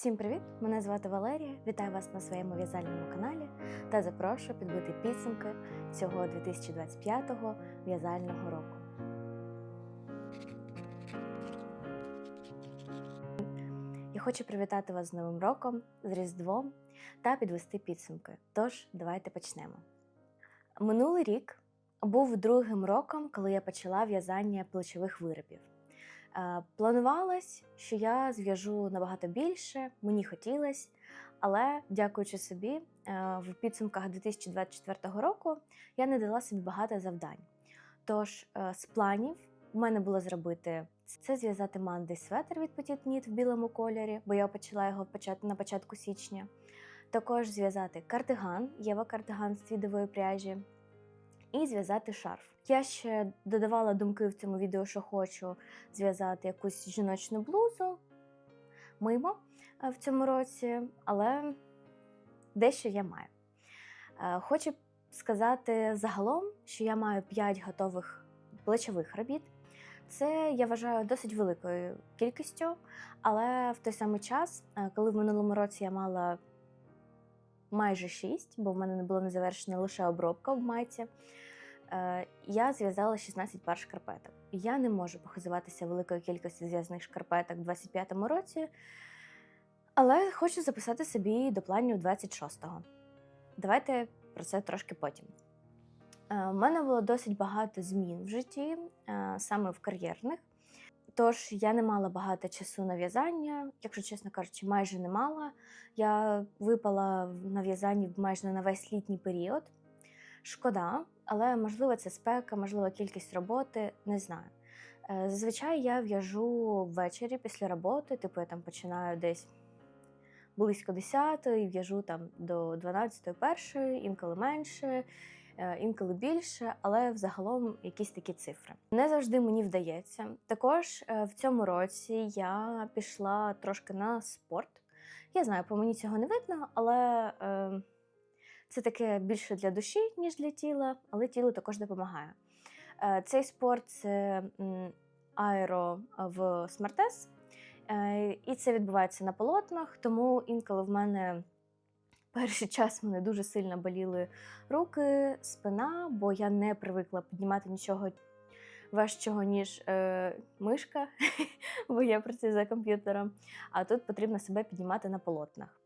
Всім привіт! Мене звати Валерія. Вітаю вас на своєму в'язальному каналі та запрошую підбити підсумки цього 2025 в'язального року. Я хочу привітати вас з Новим роком, з Різдвом та підвести підсумки. Тож, давайте почнемо. Минулий рік був другим роком, коли я почала в'язання плечових виробів. Е, Планувалось, що я зв'яжу набагато більше, мені хотілося, але дякуючи собі, е, в підсумках 2024 року я не дала собі багато завдань. Тож е, з планів у мене було зробити це зв'язати манди светр від Petit Knit в білому кольорі, бо я почала його на початку січня. Також зв'язати кардиган, Єва кардиган з твідової пряжі, і зв'язати шарф. Я ще додавала думки в цьому відео, що хочу зв'язати якусь жіночну блузу мимо е, в цьому році, але дещо я маю. Е, Хочу сказати загалом, що я маю 5 готових плечових робіт. Це я вважаю досить великою кількістю, але в той самий час, е, коли в минулому році я мала майже 6, бо в мене не було не завершена лише обробка в майці, е, я зв'язала 16 пар шкарпеток. Я не можу похизуватися великою кількістю зв'язаних шкарпеток в 25-му році, але хочу записати собі до планів 26-го. Давайте про це трошки потім. Е, У мене було досить багато змін в житті, е, саме в кар'єрних. Тож я не мала багато часу на в'язання, якщо чесно кажучи, майже не мала. Я випала на в'язанні майже на весь літній період. Шкода, але можливо це спека, можливо, кількість роботи, не знаю. Е, Зазвичай я в'яжу ввечері після роботи, типу я там починаю десь близько 10 і в'яжу там до 12 першої, інколи менше, інколи більше, але взагалом якісь такі цифри. Не завжди мені вдається. Також е, в цьому році я пішла трошки на спорт. Я знаю, по мені цього не видно, але е, це таке більше для душі, ніж для тіла, але тілу також допомагає. Е, Цей спорт це аеро в смартес, е, і це відбувається на полотнах, тому інколи в мене перший час мене дуже сильно боліли руки, спина, бо я не привикла піднімати нічого важчого, ніж е, мишка, бо я працюю за комп'ютером. А тут потрібно себе піднімати на полотнах.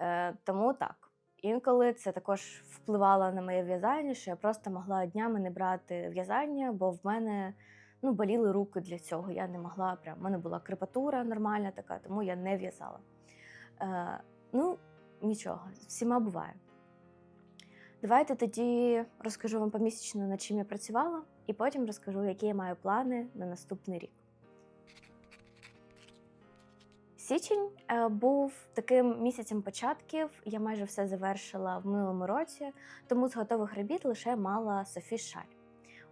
Е, тому так. Інколи це також впливало на моє в'язання, що я просто могла днями не брати в'язання, бо в мене ну, боліли руки для цього. Я не могла прям. У мене була крепатура нормальна така, тому я не в'язала. Е, ну, нічого, всіма буває. Давайте тоді розкажу вам помісячно, над чим я працювала, і потім розкажу, які я маю плани на наступний рік. Січень е, був таким місяцем початків. Я майже все завершила в минулому році, тому з готових робіт лише мала Софі Шаль.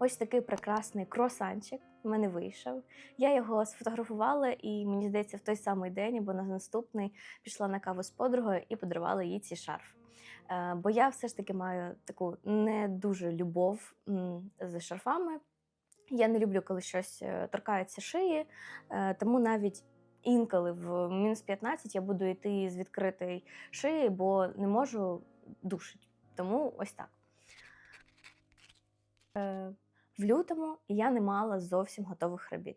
Ось такий прекрасний кросанчик в мене вийшов. Я його сфотографувала, і мені здається, в той самий день або на наступний пішла на каву з подругою і подарувала їй цей шарф. Е, Бо я все ж таки маю таку не дуже любов з шарфами. Я не люблю, коли щось е, торкається шиї, е, тому навіть інколи в мінус 15 я буду йти з відкритої шиї, бо не можу душити. Тому ось так. В лютому я не мала зовсім готових робіт.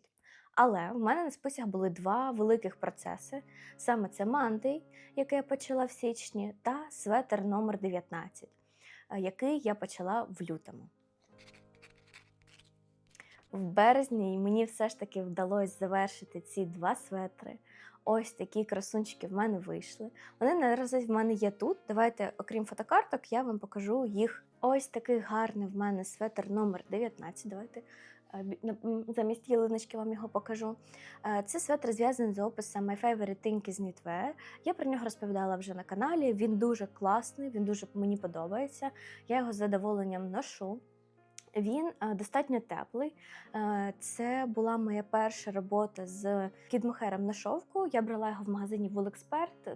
Але в мене на списях були два великих процеси: саме це мантий, який я почала в січні, та светер номер 19, е, який я почала в лютому. В березні мені все ж таки вдалося завершити ці два светри. Ось такі красунчики в мене вийшли. Вони наразі в мене є тут. Давайте, окрім фотокарток, я вам покажу їх. Ось такий гарний в мене светр номер 19. Давайте е, замість ялиночки вам його покажу. Е, Це светр зв'язаний за описом My Favorite Thing is Knitwear. Я про нього розповідала вже на каналі. Він дуже класний, він дуже мені подобається. Я його з задоволенням ношу. Він е, достатньо теплий. Е, Це була моя перша робота з кідмохером на шовку. Я брала його в магазині Wool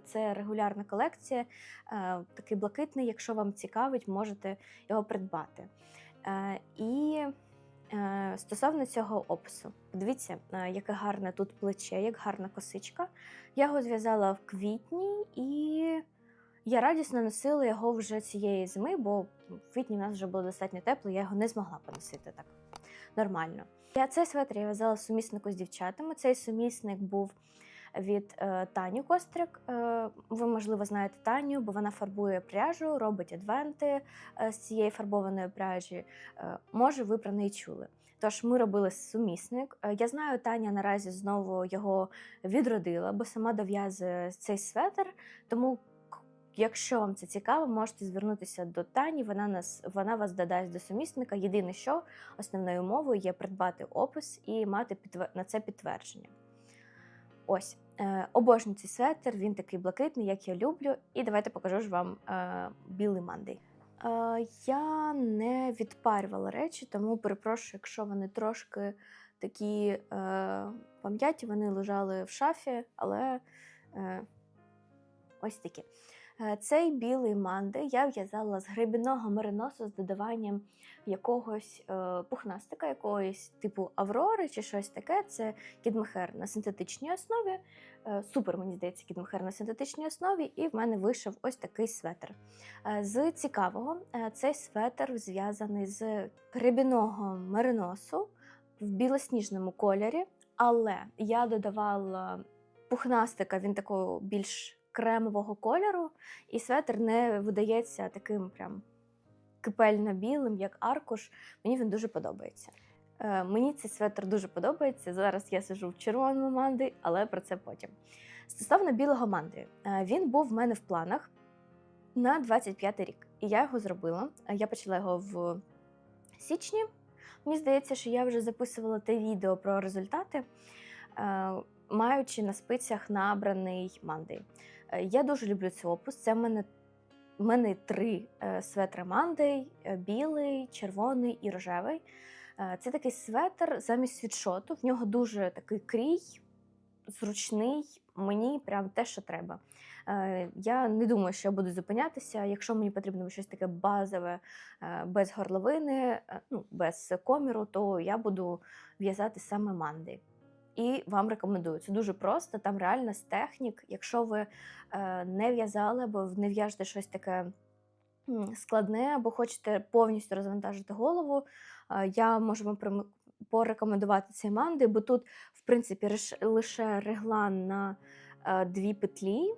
Це регулярна колекція, е, такий блакитний. Якщо вам цікавить, можете його придбати. І стосовно цього опису. Подивіться, яке гарне тут плече, як гарна косичка. Я його зв'язала в квітні і я радісно носила його вже цієї зими, бо в квітні в нас вже було достатньо тепло, я його не змогла поносити так нормально. Я цей светр я в'язала суміснику з дівчатами. Цей сумісник був від е, Тані Кострик. Е, ви, можливо, знаєте Таню, бо вона фарбує пряжу, робить адвенти е, з цієї фарбованої пряжі. Е, може, ви про неї чули. Тож ми робили сумісник. Е, Я знаю, Таня наразі знову його відродила, бо сама дов'язує цей светр. Тому, якщо вам це цікаво, можете звернутися до Тані. Вона нас вона вас додасть до сумісника. Єдине, що основною умовою є придбати опис і мати підтвер- на це підтвердження. Ось, е, обожнюю цей светр, він такий блакитний, як я люблю. І давайте покажу ж вам е, білий мандей. Е, я не відпарювала речі, тому перепрошую, якщо вони трошки такі е, пам'яті, вони лежали в шафі, але е, ось такі. Е, Цей білий манди я в'язала з гребінного мериносу з додаванням якогось е, пухнастика, якогось типу Аврори чи щось таке. Це кідмехер на синтетичній основі. Е, супер, мені здається, кідмехер на синтетичній основі, і в мене вийшов ось такий светр. З цікавого, цей светр зв'язаний з гребіного мериносу в білосніжному кольорі, але я додавала пухнастика, він такого більш кремового кольору, і светр не видається таким прям кипельно-білим, як аркуш. Мені він дуже подобається. Е, мені цей светр дуже подобається. Зараз я сижу в червоному манди, але про це потім. Стосовно білого манди, е, він був в мене в планах на 25 рік, і я його зробила. Е, Я почала його в січні. Мені здається, що я вже записувала те відео про результати, е, маючи на спицях набраний мандей. Е, Я дуже люблю цей опус. Це в мене, в мене три е, светри мандей: е, білий, червоний і рожевий. Це такий светр замість світшоту. В нього дуже такий крій, зручний. Мені прям те, що треба. Я не думаю, що я буду зупинятися. Якщо мені потрібно щось таке базове, без горловини, ну, без коміру, то я буду в'язати саме манди. І вам рекомендую. Це дуже просто, там реально з технік. Якщо ви е, не в'язали або не в'яжете щось таке складне, або хочете повністю розвантажити голову, е, я можу вам порекомендувати цей манди, бо тут, в принципі, лише реглан на е, дві петлі.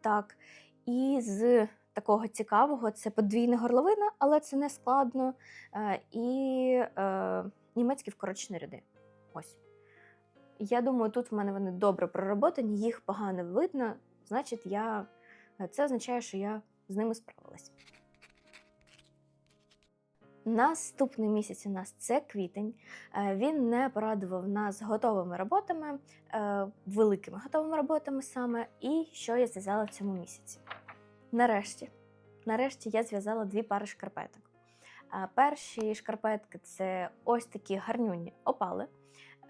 Так. І з такого цікавого це подвійна горловина, але це не складно. І німецькі вкорочені ряди. Ось. Я думаю, тут в мене вони добре проработані, їх погано видно, значить, я... це означає, що я з ними справилась. Наступний місяць у нас це квітень. Е, Він не порадував нас готовими роботами, е, великими готовими роботами саме. І що я зв'язала в цьому місяці? Нарешті, нарешті я зв'язала дві пари шкарпеток. Е, Перші шкарпетки це ось такі гарнюні опали.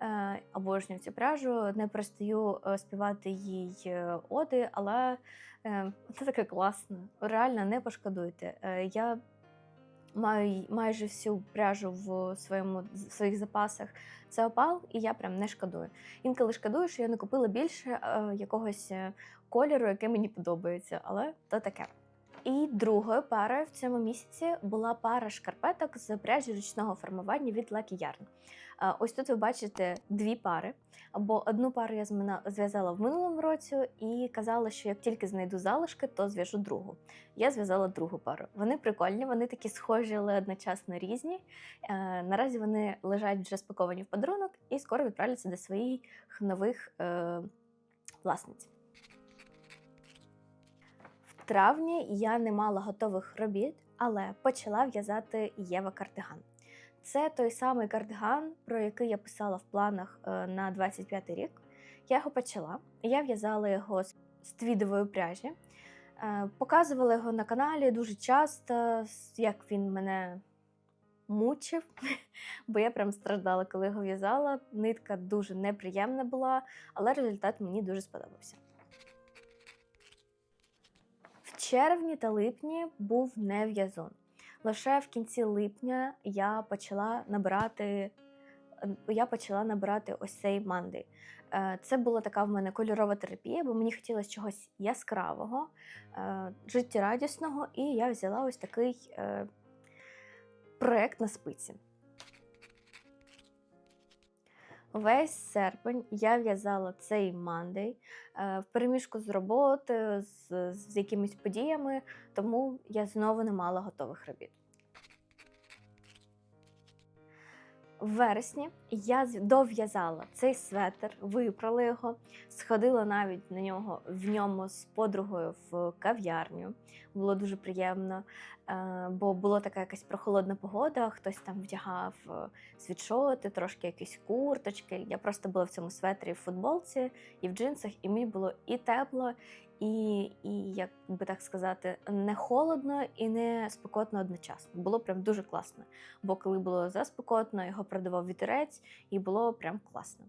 Е, Обожнюю цю пряжу, не перестаю е, співати їй е, оди, але це таке класно. Реально не пошкодуйте. Я маю майже всю пряжу в своєму в своїх запасах. Це опал, і я прям не шкодую. Інколи шкодую, що я не купила більше якогось кольору, який мені подобається, але то таке. І другою парою в цьому місяці була пара шкарпеток з пряжі ручного формування від Lucky Yarn. Ось тут ви бачите дві пари. Бо одну пару я зв'язала в минулому році і казала, що як тільки знайду залишки, то зв'яжу другу. Я зв'язала другу пару. Вони прикольні, вони такі схожі, але одночасно різні. Е, наразі вони лежать вже спаковані в подарунок і скоро відправляться до своїх нових е, власниць. В травні я не мала готових робіт, але почала в'язати Єва кардиган. Це той самий кардиган, про який я писала в планах е, на 25 рік. Я його почала. Я в'язала його з твідової пряжі. Е, Показувала його на каналі дуже часто, як він мене мучив, бо я прям страждала, коли його в'язала. Нитка дуже неприємна була, але результат мені дуже сподобався. В червні та липні був не в'язун. Лише в кінці липня я почала набирати. е, Я почала набирати ось цей мандий. Е, Це була така в мене кольорова терапія, бо мені хотілося чогось яскравого, е, життєрадісного, і я взяла ось такий проект на спиці. Весь серпень я в'язала цей мандей е, в переміжку з роботою, з, з якимись подіями, тому я знову не мала готових робіт. В вересні я дов'язала цей светр, випрала його, сходила навіть на нього в ньому з подругою в кав'ярню. Було дуже приємно, бо була така якась прохолодна погода, хтось там вдягав е, світшоти, трошки якісь курточки. Я просто була в цьому светрі в футболці і в джинсах, і мені було і тепло, і, і як би так сказати, не холодно і не спекотно одночасно. Було прям дуже класно. Бо коли було заспекотно, його продавав вітерець, і було прям класно.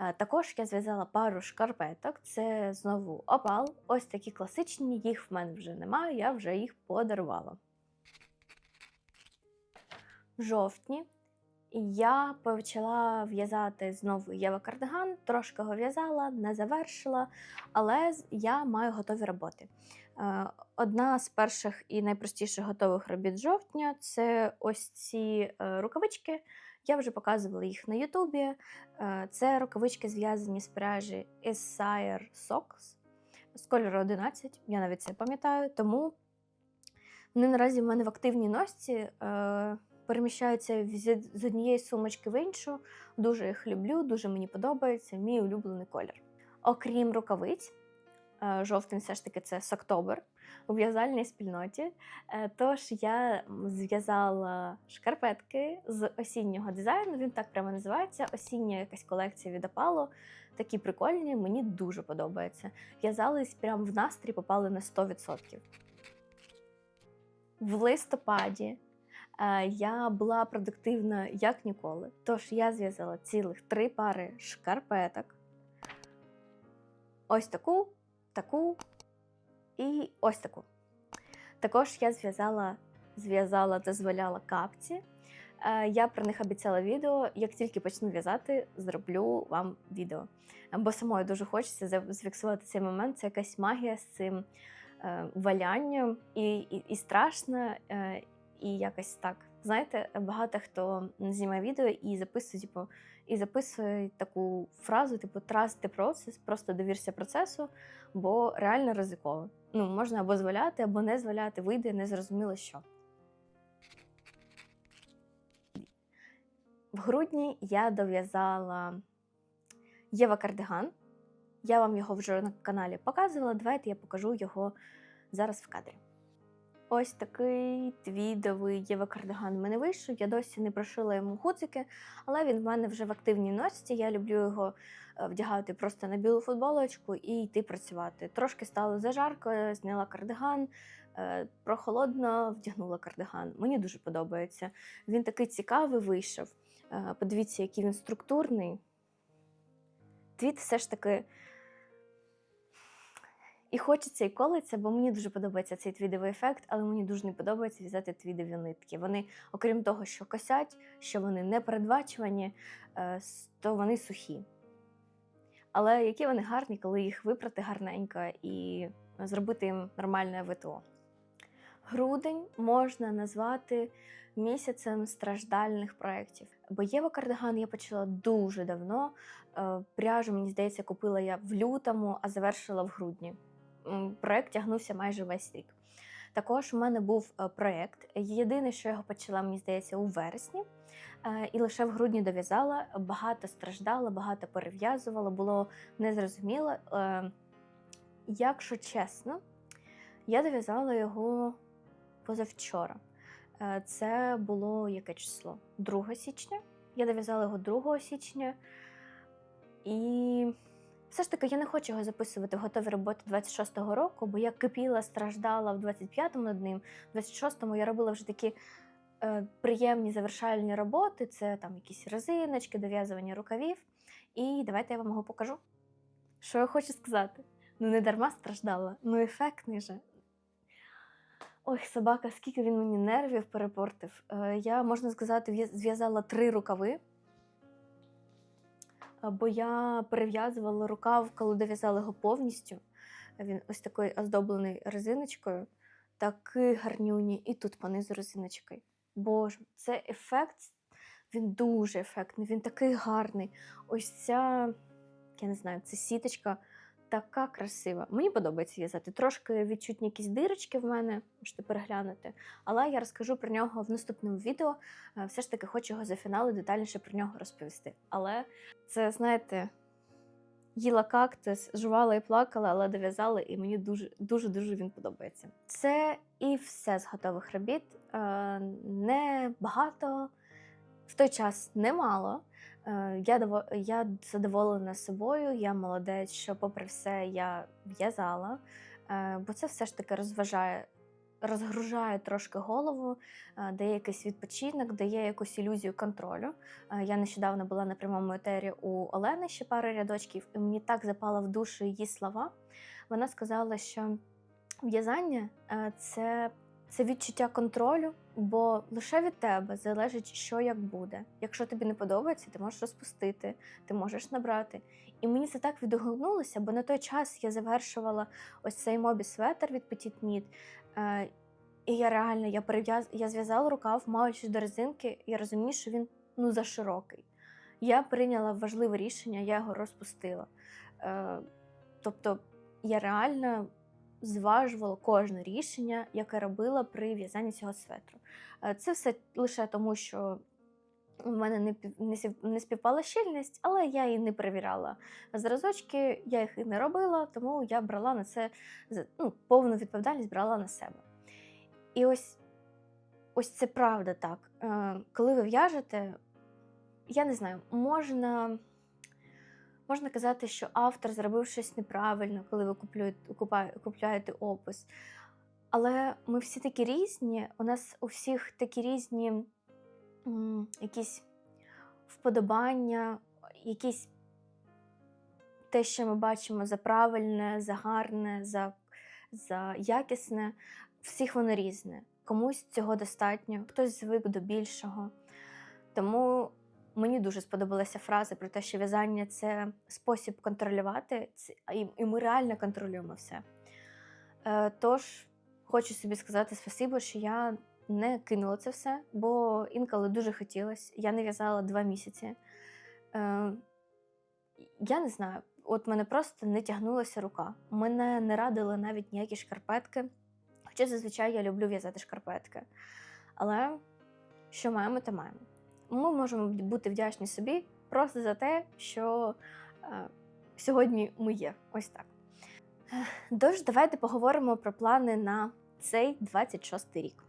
Е, Також я зв'язала пару шкарпеток. Це знову опал. Ось такі класичні, їх в мене вже немає, я вже їх подарувала. В жовтні я почала в'язати знову Єва кардиган, трошки його в'язала, не завершила, але я маю готові роботи. Е, Одна з перших і найпростіших готових робіт жовтня це ось ці е, рукавички. Я вже показувала їх на Ютубі. Е, Це рукавички зв'язані з пряжі Esire Socks з кольору 11. Я навіть це пам'ятаю, тому вони наразі в мене в активній носці. е, Переміщаються з з однієї сумочки в іншу. Дуже їх люблю, дуже мені подобається. Мій улюблений колір. Окрім рукавиць, е, жовтень все ж таки це Соктобер у в'язальній спільноті. Е, Тож я зв'язала шкарпетки з осіннього дизайну. Він так прямо називається. Осіння якась колекція від Apollo. Такі прикольні, мені дуже подобається. В'язались прямо в настрій, попали на 100%. В листопаді е, я була продуктивна як ніколи. Тож я зв'язала цілих три пари шкарпеток. Ось таку, таку і ось таку. Також я зв'язала, зв'язала та зваляла капці. Е, Я про них обіцяла відео. Як тільки почну в'язати, зроблю вам відео. Бо самою дуже хочеться за- зафіксувати цей момент. Це якась магія з цим е, валянням, і, і, і страшно, е, і якось так. Знаєте, багато хто знімає відео і записує, типу, і записує таку фразу, типу trust the process, просто довірся процесу, бо реально ризиково. Ну, можна або зваляти, або не зваляти, вийде незрозуміло що. В грудні я дов'язала Єва кардиган. Я вам його вже на каналі показувала. Давайте я покажу його зараз в кадрі. Ось такий твідовий Єва кардиган мене вийшов. Я досі не прошила йому гудзики, але він в мене вже в активній носці. Я люблю його е, вдягати просто на білу футболочку і йти працювати. Трошки стало зажарко, зняла кардиган, е, прохолодно вдягнула кардиган. Мені дуже подобається. Він такий цікавий вийшов. Е, Подивіться, який він структурний. Твіт все ж таки. І хочеться, і колиться, бо мені дуже подобається цей твідовий ефект, але мені дуже не подобається в'язати твідові нитки. Вони, окрім того, що косять, що вони не передбачувані, е, то вони сухі. Але які вони гарні, коли їх випрати гарненько і зробити їм нормальне ВТО. Грудень можна назвати місяцем страждальних проєктів. Бо Єва кардиган я почала дуже давно. Е, Пряжу, мені здається, купила я в лютому, а завершила в грудні. М, Проєкт тягнувся майже весь рік. Також у мене був е, проєкт. Єдине, що я його почала, мені здається, у вересні. Е, І лише в грудні дов'язала. Багато страждала, багато перев'язувала, було незрозуміло. Е, Якщо чесно, я дов'язала його позавчора. Це було яке число? 2 січня. Я дов'язала його 2 січня. І все ж таки я не хочу його записувати в готові роботи 26-го року, бо я кипіла, страждала в 25-му над ним. В 26-му я робила вже такі е, приємні завершальні роботи. Це там якісь резиночки, дов'язування рукавів. І давайте я вам його покажу. Що я хочу сказати? Ну, не дарма страждала, ну ефектний же. Ой, собака, скільки він мені нервів перепортив. Е, Я, можна сказати, зв'язала три рукави, бо я перев'язувала рукав, коли дов'язала його повністю. Він ось такий оздоблений резиночкою, такий гарнюні, і тут понизу резиночки. Боже, це ефект, він дуже ефектний, він такий гарний. Ось ця, я не знаю, це сіточка така красива. Мені подобається в'язати. Трошки відчутні якісь дирочки в мене, можете переглянути. Але я розкажу про нього в наступному відео. Е, Все ж таки хочу його за фінал і детальніше про нього розповісти. Але це, знаєте, їла кактус, жувала і плакала, але дов'язала, і мені дуже дуже дуже він подобається. Це і все з готових робіт. Е, Не багато, в той час немало. Е, Я я задоволена собою, я молодець, що, попри все, я в'язала, Е, бо це все ж таки розважає, розгружає трошки голову, е, дає якийсь відпочинок, дає якусь ілюзію контролю. Я нещодавно була на прямому етері у Олени ще пару рядочків, і мені так запала в душу її слова. Вона сказала, що в'язання це, це відчуття контролю, бо лише від тебе залежить, що як буде. Якщо тобі не подобається, ти можеш розпустити, ти можеш набрати. І мені це так відгукнулося, бо на той час я завершувала ось цей мобі светр від Petit Knit. Е, і я реально я перев'яз... я зв'язала рукав, маючись до резинки, я розумію, що він ну заширокий. Я прийняла важливе рішення, я його розпустила. Е, тобто я реально зважувала кожне рішення, яке робила при в'язанні цього светру. Е, Це все лише тому, що у мене не, пів- не, співпала щільність, але я і не перевіряла зразочки, я їх і не робила, тому я брала на це ну, повну відповідальність брала на себе. І ось, ось це правда так. Е, Коли ви в'яжете, я не знаю, можна. Можна казати, що автор зробив щось неправильно, коли ви купляєте опис. Але ми всі такі різні, у нас у всіх такі різні м, якісь вподобання, якісь те, що ми бачимо за правильне, за гарне, за, за якісне, всіх воно різне. Комусь цього достатньо, хтось звик до більшого. Тому мені дуже сподобалася фраза про те, що в'язання це спосіб контролювати, і, ми реально контролюємо все. Е, тож, хочу собі сказати спасибо, що я не кинула це все, бо інколи дуже хотілося. Я не в'язала два місяці. Е, я не знаю, от мене просто не тягнулася рука. Мене не радили навіть ніякі шкарпетки. Хоча зазвичай я люблю в'язати шкарпетки. Але що маємо, то маємо. Ми можемо бути вдячні собі просто за те, що е, сьогодні ми є. Ось так. Тож, давайте поговоримо про плани на цей 26 рік.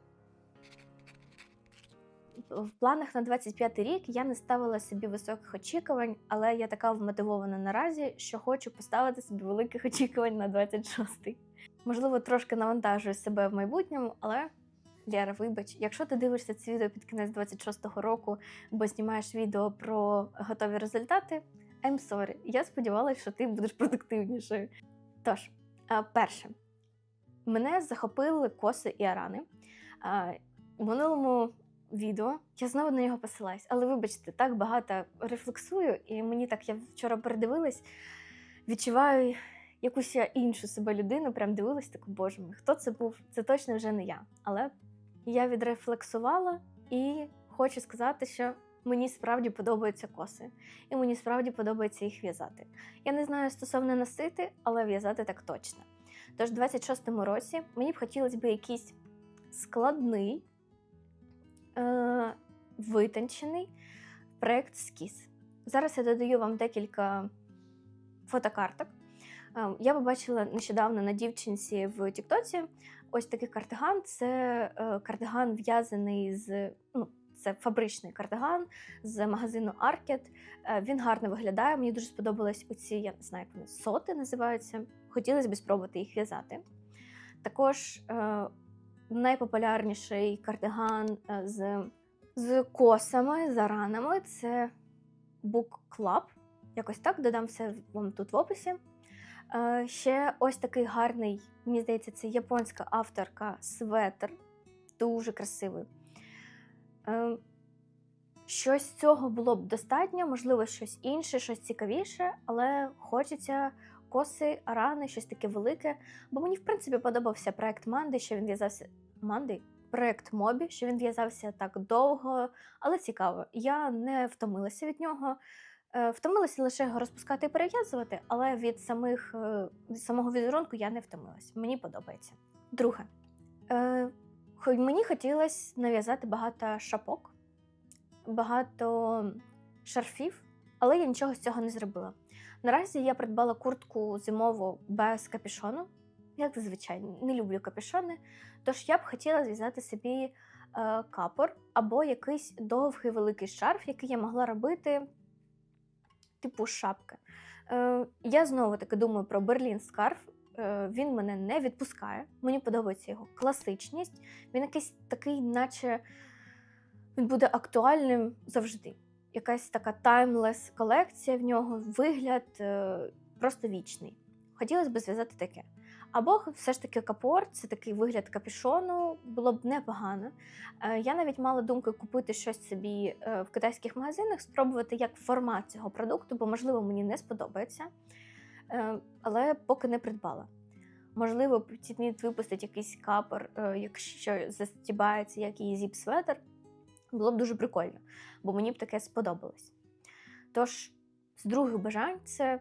В планах на 25 рік я не ставила собі високих очікувань, але я така вмотивована наразі, що хочу поставити собі великих очікувань на 26-й. Можливо, трошки навантажую себе в майбутньому, але Лєра, вибач, якщо ти дивишся це відео під кінець 26-го року, бо знімаєш відео про готові результати, I'm sorry. Я сподівалася, що ти будеш продуктивнішою. Тож, перше, мене захопили коси і арани. У минулому відео я знову на нього посилаюсь, але вибачте, так багато рефлексую, і мені так я вчора передивилась, відчуваю якусь я іншу себе людину, прям дивилась, таку, боже мій, хто це був? Це точно вже не я. Але я відрефлексувала і хочу сказати, що мені справді подобаються коси, і мені справді подобається їх в'язати. Я не знаю стосовно носити, але в'язати так точно. Тож, в 26-му році мені б хотілося б якийсь складний, е- витончений проєкт скіз. Зараз я додаю вам декілька фотокарток. Е, Я побачила нещодавно на дівчинці в Тіктоці ось такий кардиган. Це е, кардиган в'язаний з ну, це фабричний кардиган з магазину. Е, Він гарно виглядає. Мені дуже сподобались оці, я не знаю, як вони соти називаються. Хотілося б спробувати їх в'язати. Також е, найпопулярніший кардиган е, з, з косами, за ранами це Book Club. Якось так додам все вам тут в описі. Е, ще ось такий гарний, мені здається, це японська авторка светр. Дуже красивий. Е, щось цього було б достатньо, можливо, щось інше, щось цікавіше, але хочеться коси, арани, щось таке велике. Бо мені, в принципі, подобався проект Манди, що він в'язався. Манди? Проект Мобі, що він в'язався так довго, але цікаво. Я не втомилася від нього. Е, Втомилася лише його розпускати і перев'язувати, але від самих е, від самого візерунку я не втомилася. Мені подобається. Друге, е, мені хотілося нав'язати багато шапок, багато шарфів, але я нічого з цього не зробила. Наразі я придбала куртку зимову без капюшону. Як зазвичай, не люблю капюшони. Тож я б хотіла зв'язати собі капор або якийсь довгий великий шарф, який я могла робити типу шапки. Е, я знову таки думаю про Берлін Скарф. Е, він мене не відпускає. Мені подобається його класичність. Він якийсь такий, наче він буде актуальним завжди. Якась така таймлес колекція в нього, вигляд е, просто вічний. Хотілося б зв'язати таке. Або все ж таки капор, це такий вигляд капюшону, було б непогано. Е, Я навіть мала думку купити щось собі е, в китайських магазинах, спробувати як формат цього продукту, бо, можливо, мені не сподобається, Е, але поки не придбала. Можливо, Тітміт випустить якийсь капор, якщо застібається, як і зіп-светр. Було б дуже прикольно, бо мені б таке сподобалось. Тож, з других бажань це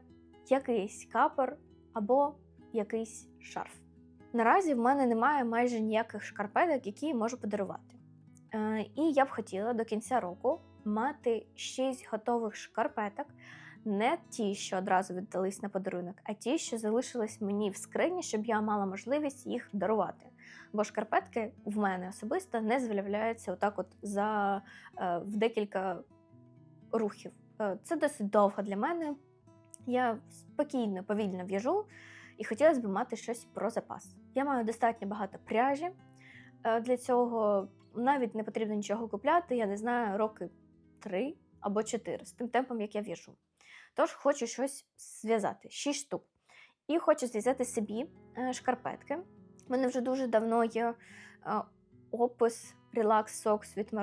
якийсь капор або якийсь шарф. Наразі в мене немає майже ніяких шкарпеток, які я можу подарувати. Е, і я б хотіла до кінця року мати 6 готових шкарпеток, не ті, що одразу віддались на подарунок, а ті, що залишились мені в скрині, щоб я мала можливість їх дарувати. Бо шкарпетки в мене особисто не з'являються отак, от за е, в декілька рухів. Е, це досить довго для мене. Я спокійно, повільно в'яжу і хотілося б мати щось про запас. Я маю достатньо багато пряжі е, для цього. Навіть не потрібно нічого купляти, я не знаю, роки три або чотири з тим темпом, як я в'яжу. Тож хочу щось зв'язати, 6 штук. І хочу зв'язати собі е, шкарпетки. У мене вже дуже давно є е, опис Relax Socks від.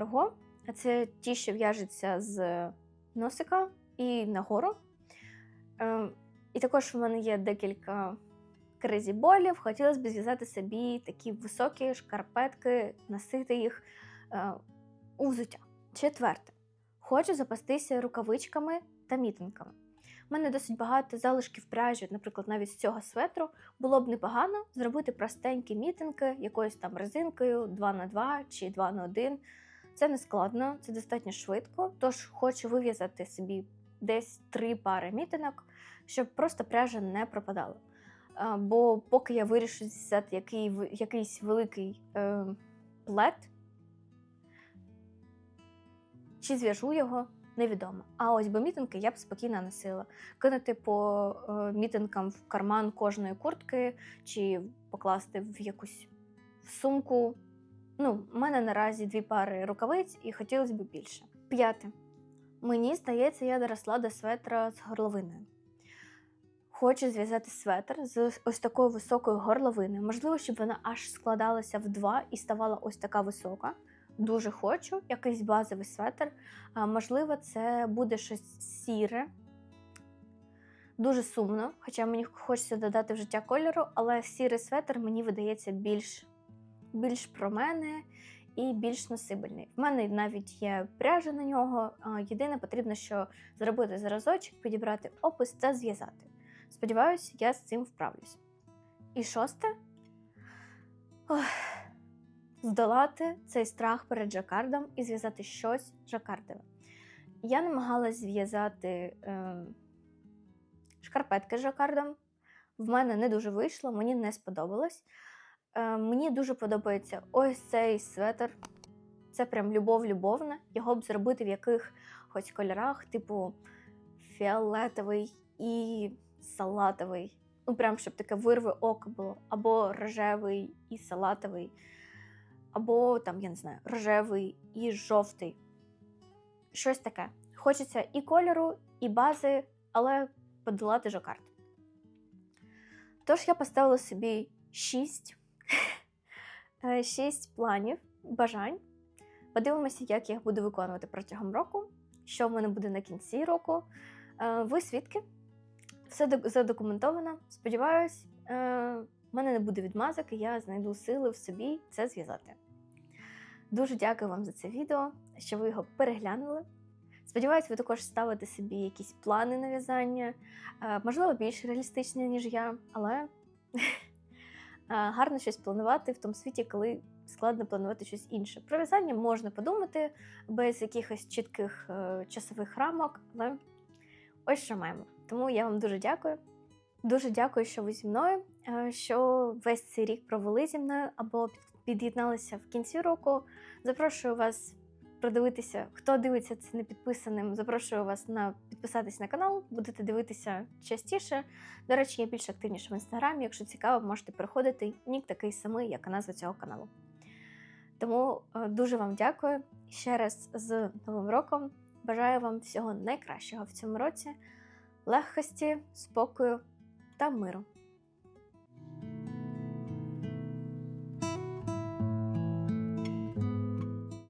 А Це ті, що в'яжуться з носика і нагору. Е, І також у мене є декілька кризі-болів. Хотілося б зв'язати собі такі високі шкарпетки, носити їх е, у взуття. Четверте. Хочу запастися рукавичками та мітинками. У мене досить багато залишків пряжі, наприклад, навіть з цього светру. Було б непогано зробити простенькі мітинки якоюсь там резинкою 2х2 чи 2х1. Це не складно, це достатньо швидко. Тож хочу вив'язати собі десь три пари мітинок, щоб просто пряжа не пропадала. Бо поки я вирішу взяти який, якийсь великий е, плед, чи зв'яжу його, невідомо. А ось би мітинки я б спокійно носила. Кинути по е, мітинкам в карман кожної куртки, чи покласти в якусь сумку. Ну, в мене наразі дві пари рукавиць і хотілося б більше. П'яте. Мені здається, я доросла до светра з горловиною. Хочу зв'язати светр з ось такою високою горловиною. Можливо, щоб вона аж складалася в два і ставала ось така висока. Дуже хочу якийсь базовий светр. Можливо, це буде щось сіре. Дуже сумно, хоча мені хочеться додати в життя кольору, але сірий светр мені видається більш, більш про мене і більш носибельний. В мене навіть є пряжа на нього. Єдине потрібно, що зробити зразочок, підібрати опис та зв'язати. Сподіваюсь, я з цим вправлюсь. І шосте. Ох, здолати цей страх перед жакардом і зв'язати щось жакардове. Я намагалась зв'язати е, шкарпетки з жакардом. В мене не дуже вийшло, мені не сподобалось. Е, мені дуже подобається ось цей светр. Це прям любов-любовна. Його б зробити в яких хоч кольорах, типу фіолетовий і салатовий. Ну, прям щоб таке вирве око було. Або рожевий і салатовий, або там, я не знаю, рожевий і жовтий. Щось таке. Хочеться і кольору, і бази, але подолати жакард. Тож я поставила собі 6, 6 планів, бажань. Подивимося, як я їх буду виконувати протягом року, що в мене буде на кінці року. Е, Ви свідки, все задокументовано. Сподіваюсь, е, в мене не буде відмазок, і я знайду сили в собі це зв'язати. Дуже дякую вам за це відео, що ви його переглянули. Сподіваюсь, ви також ставите собі якісь плани на в'язання, е, можливо, більш реалістичні, ніж я, але е, гарно щось планувати в тому світі, коли складно планувати щось інше. Про в'язання можна подумати без якихось чітких часових рамок, але ось що маємо. Тому я вам дуже дякую. Дуже дякую, що ви зі мною, е, що весь цей рік провели зі мною або під- під'єдналися в кінці року. Запрошую вас продивитися, хто дивиться це не підписаним. Запрошую вас на підписатись на канал, будете дивитися частіше. До речі, я більш активніше в інстаграмі. Якщо цікаво, можете переходити. Нік такий самий, як і назва цього каналу. Тому е, дуже вам дякую. Ще раз з Новим роком. Бажаю вам всього найкращого в цьому році, легкості, спокою та миру.